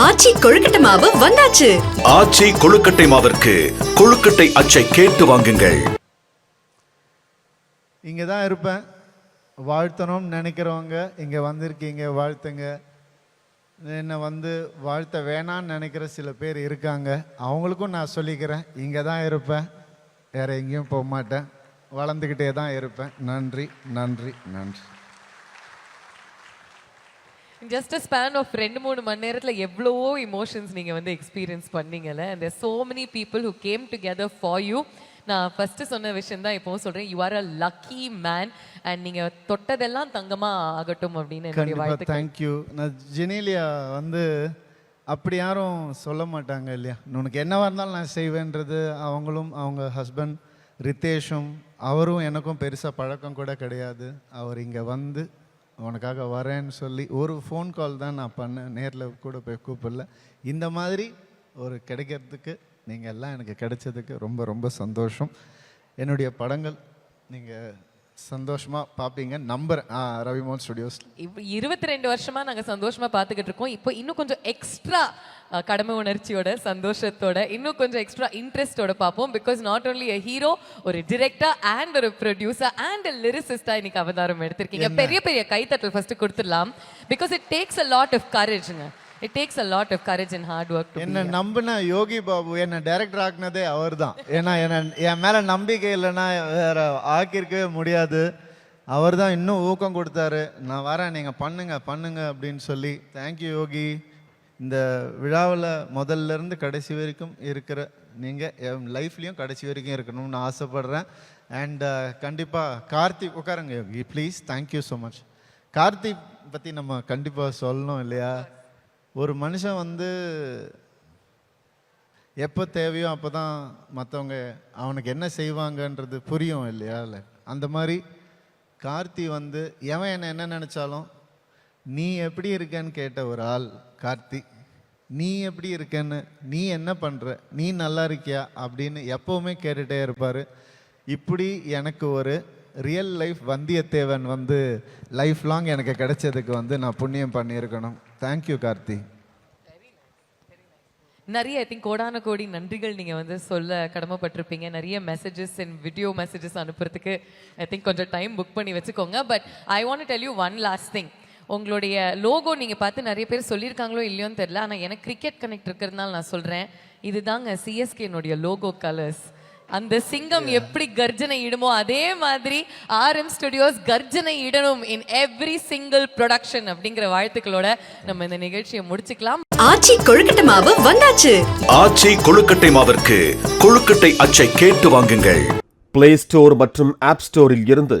ஆச்சி கொழுக்கட்டை மாவு வந்தாச்சு. ஆச்சி கொழுக்கட்டை மாவிற்கு கொழுக்கட்டை அச்சை கேட்டு வாங்குங்கள். இங்கே தான் இருப்பேன். வாழ்த்தணும்னு நினைக்கிறவங்க இங்கே வந்திருக்கீங்க வாழ்த்துங்க. என்னை வந்து வாழ்த்த வேணான்னு நினைக்கிற சில பேர் இருக்காங்க. அவங்களுக்கும் நான் சொல்லிக்கிறேன். இங்கே தான் இருப்பேன். வேற எங்கேயும் போக மாட்டேன். வளர்ந்துக்கிட்டே தான் இருப்பேன். நன்றி நன்றி நன்றி. ஜஸ்ட் அ ஸ்பேன் ஆஃப் ரெண்டு மூணு மணி நேரத்துல எவ்வளவோ இமோஷன்ஸ் நீங்க வந்து எக்ஸ்பீரியன்ஸ் பண்ணீங்கல்ல there so many people who came together for you. நான் ஃபர்ஸ்ட் சொன்ன விஷயம் தான் இப்போவும் சொல்றேன். You are a lucky man and நீங்க தொட்டதெல்லாம் தங்கமா ஆகட்டும் அப்படின்னு என்னுடைய வாழ்த்துக்கள். தேங்க்யூ நான் ஜெனீலியா வந்து அப்படி யாரும் சொல்ல மாட்டாங்க இல்லையா? உனக்கு என்னவா இருந்தாலும் நான் செய்வேன்றது அவங்களும் அவங்க ஹஸ்பண்ட் ரித்தேஷும் அவரும் எனக்கும் பெருசாக பழக்கம் கூட கிடையாது. அவர் இங்கே வந்து உனக்காக வரேன்னு சொல்லி ஒரு ஃபோன் கால் தான் நான் பண்ணேன். நேரில் கூட போய் கூப்பிடல. இந்த மாதிரி ஒரு கிடைக்கிறதுக்கு நீங்கள் எல்லாம் எனக்கு கிடைச்சதுக்கு ரொம்ப ரொம்ப சந்தோஷம். என்னுடைய படங்கள் நீங்கள் சந்தோஷமாக பார்ப்பீங்க நம்பர் ரவிமோகன் ஸ்டுடியோஸ் இப்போ இருபத்தி ரெண்டு வருஷமா நாங்க சந்தோஷமா பார்த்துக்கிட்டு இருக்கோம். இப்போ இன்னும் கொஞ்சம் எக்ஸ்ட்ரா கடமை உணர்ச்சியோட சந்தோஷத்தோட இன்னும் கொஞ்சம் எக்ஸ்ட்ரா இன்ட்ரெஸ்டோட பார்ப்போம். Because not only a hero ஒரு டிரெக்டர் அண்ட் ஒரு ப்ரொடியூசர் அண்ட் லிரிசிஸ்டா இன்னைக்கு அவதாரம் எடுத்திருக்கீங்க. பெரிய பெரிய கைத்தட்டல் ஃபர்ஸ்ட் கொடுத்துடலாம். Because it takes a lot of கரேஜ்ங்க it takes a lot of courage and hard work என்ன நம்பின யோகி பாபு என்னை டைரக்டர் ஆக்குனதே அவர் தான் ஏன்னா என்ன என் மேலே நம்பிக்கை இல்லைன்னா வேற ஆக்கியிருக்கவே முடியாது. அவர் தான் இன்னும் ஊக்கம் கொடுத்தாரு. நான் வரேன் நீங்கள் பண்ணுங்க பண்ணுங்க அப்படின்னு சொல்லி தேங்க்யூ யோகி. இந்த விழாவில் முதல்ல இருந்து கடைசி வரைக்கும் இருக்கிற நீங்கள் என் லைஃப்லேயும் கடைசி வரைக்கும் இருக்கணும்னு ஆசைப்படுறேன். அண்ட் uh, கண்டிப்பாக கார்த்திக் உட்காருங்க. Yogi please thank you so much Karthik பற்றி நம்ம கண்டிப்பாக சொல்லணும் இல்லையா? ஒரு மனுஷன் வந்து எப்போ தேவையோ அப்போ தான் மற்றவங்க அவனுக்கு என்ன செய்வாங்கன்றது புரியும் இல்லையா? இல்லை அந்த மாதிரி கார்த்தி வந்து எவன் என்ன என்ன நினச்சாலும் நீ எப்படி இருக்கன்னு கேட்ட ஒரு ஆள் கார்த்தி நீ எப்படி இருக்கன்னு? நீ என்ன பண்ணுற நீ நல்லா இருக்கியா? அப்படின்னு எப்போவுமே கேட்டுகிட்டே இருப்பார். இப்படி எனக்கு ஒரு ரியல் லைஃப் வந்தியத்தேவன் வந்து லைஃப் லாங் எனக்கு கிடைச்சதுக்கு வந்து நான் புண்ணியம் பண்ணியிருக்கணும். Thank you Karthi. நிறைய ஐ திங்க் கோடான கோடி நன்றிகள் நீங்கள் வந்து சொல்ல கடமைப்பட்டிருப்பீங்க. நிறைய மெசேஜஸ் அண்ட் வீடியோ மெசேஜஸ் அனுப்புறதுக்கு ஐ திங்க் கொஞ்சம் டைம் புக் பண்ணி வச்சுக்கோங்க. But I want tell you one last thing உங்களுடைய லோகோ நீங்க பார்த்து நிறைய பேர் சொல்லியிருக்காங்களோ இல்லையோன்னு தெரியல. ஆனா எனக்கு கிரிக்கெட் கனெக்ட் இருக்கிறதுனால நான் சொல்றேன். இதுதாங்க சிஎஸ்கேனுடைய லோகோ கலர்ஸ் அந்த சிங்கம் எப்படி கர்ஜனை இடுமோ அதே மாதிரி ஆர்எம் ஸ்டுடியோஸ் கர்ஜனை இடணும் இன் எவ்ரி சிங்கிள் ப்ரொடக்ஷன் அப்படிங்கிற வாழ்த்துக்களோட நம்ம இந்த நிகழ்ச்சியை முடிச்சுக்கலாம். ஆச்சி கொழுக்கட்டை மாவு வந்தாச்சு. ஆச்சி கொழுக்கட்டை மாவிற்கு கொழுக்கட்டை அச்சை கேட்டு வாங்குங்கள். பிளே ஸ்டோர் மற்றும் ஆப் ஸ்டோரில் இருந்து